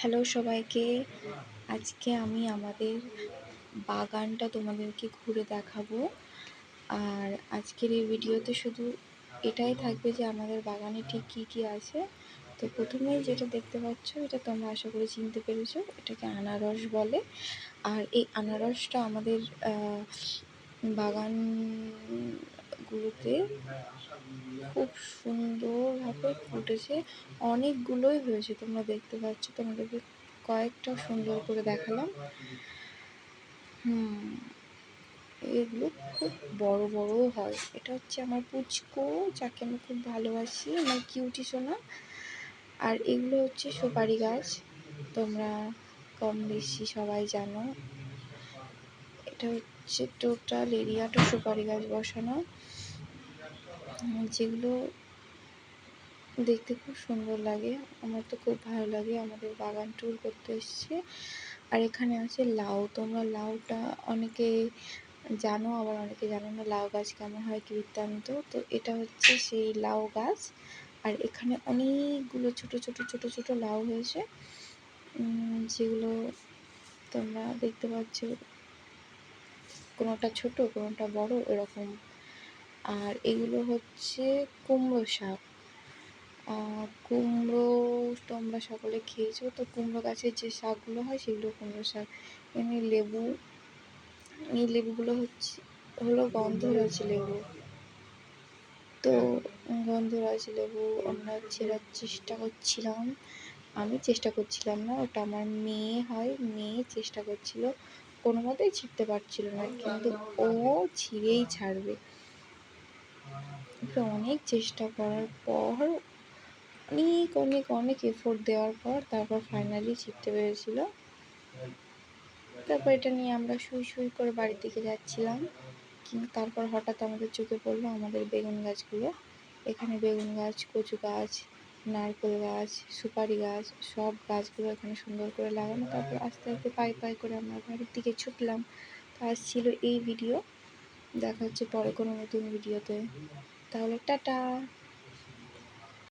Hello সবাইকে। আজকে আমি আমাদের বাগানটা তোমাদেরকে ঘুরে দেখাবো। আর আজকের এই ভিডিওতে শুধু এটাই থাকবে যে আমাদের বাগানে ঠিক কী কী আছে। তো প্রথমেই যেটা দেখতে পাচ্ছ, এটা তোমরা আশা করি চিনতে পেরেছ, এটাকে আনারস বলে। আর এই আনারসটা আমাদের বাগানগুলোতে খুব সুন্দরভাবে ফুটেছে। অনেকগুলোই হয়েছে, তোমরা দেখতে পাচ্ছ। তোমাদেরকে কয়েকটা সুন্দর করে দেখালাম। হুম, এগুলো খুব বড় বড় হয়। এটা হচ্ছে আমার পুচকো, যাকে আমি খুব ভালোবাসি, আমার কিউটি সোনা। আর এগুলো হচ্ছে সুপারি গাছ। তোমরা কম বেশি সবাই জানো। এটা হচ্ছে টোটাল এরিয়াটা সুপারি গাছ বসানো। যেগুলো দেখতে খুব সুন্দর লাগে, আমার তো খুব ভালো লাগে। আমাদের বাগান ট্যুর করতে এসছে। আর এখানে আছে লাউ। তোমরা লাউটা অনেকে জানো, আবার অনেকে জানো না লাউ গাছ কেমন হয়, কি বৃত্তান্ত। তো এটা হচ্ছে সেই লাউ গাছ। আর এখানে অনেকগুলো ছোট ছোট ছোট ছোট লাউ হয়েছে। যেগুলো তোমরা দেখতে পাচ্ছ। কোনোটা ছোট, কোনোটা বড়, এরকম। আর এগুলো হচ্ছে কুমড়ো শাক। কুমড়ো তোমরা সকলে খেয়েছো? তো কুমড়ো গাছের যে শাকগুলো হয়, সেগুলো কুমড়ো শাক। এমনি লেবু, এই লেবুগুলো হচ্ছে, হলো গন্ধরাজ লেবু। তো গন্ধরাজ লেবু, আমরা ছেঁড়ার চেষ্টা করছিলাম। আমি চেষ্টা করছিলাম না, ওটা আমার মেয়ে হয়, মেয়ে চেষ্টা করছিল। কোনো মতেই ছিঁড়তে পারছিল না, কিন্তু ও ছিঁড়েই ছাড়বে। অনেক চেষ্টা করার পর, অনেক অনেক অনেক এফোর্ট দেওয়ার পর তারপর ফাইনালি ছিঁড়তে পেরেছিল। তারপর এটা নিয়ে আমরা শুই শুই করে বাড়ির দিকে যাচ্ছিলাম। কিন্তু তারপর হঠাৎ আমাদের চোখে পড়ল আমাদের বেগুন গাছগুলো। এখানে বেগুন গাছ, কচু গাছ, নারকেল গাছ, সুপারি গাছ, সব গাছগুলো এখানে সুন্দর করে লাগানো। তারপর আস্তে আস্তে পাই পাই করে আমরা বাড়ির দিকে ছুটলাম। তো আজ ছিল এই ভিডিও দেখা হচ্ছে পরে কোনো নতুন ভিডিওতে তাহলে টাটা।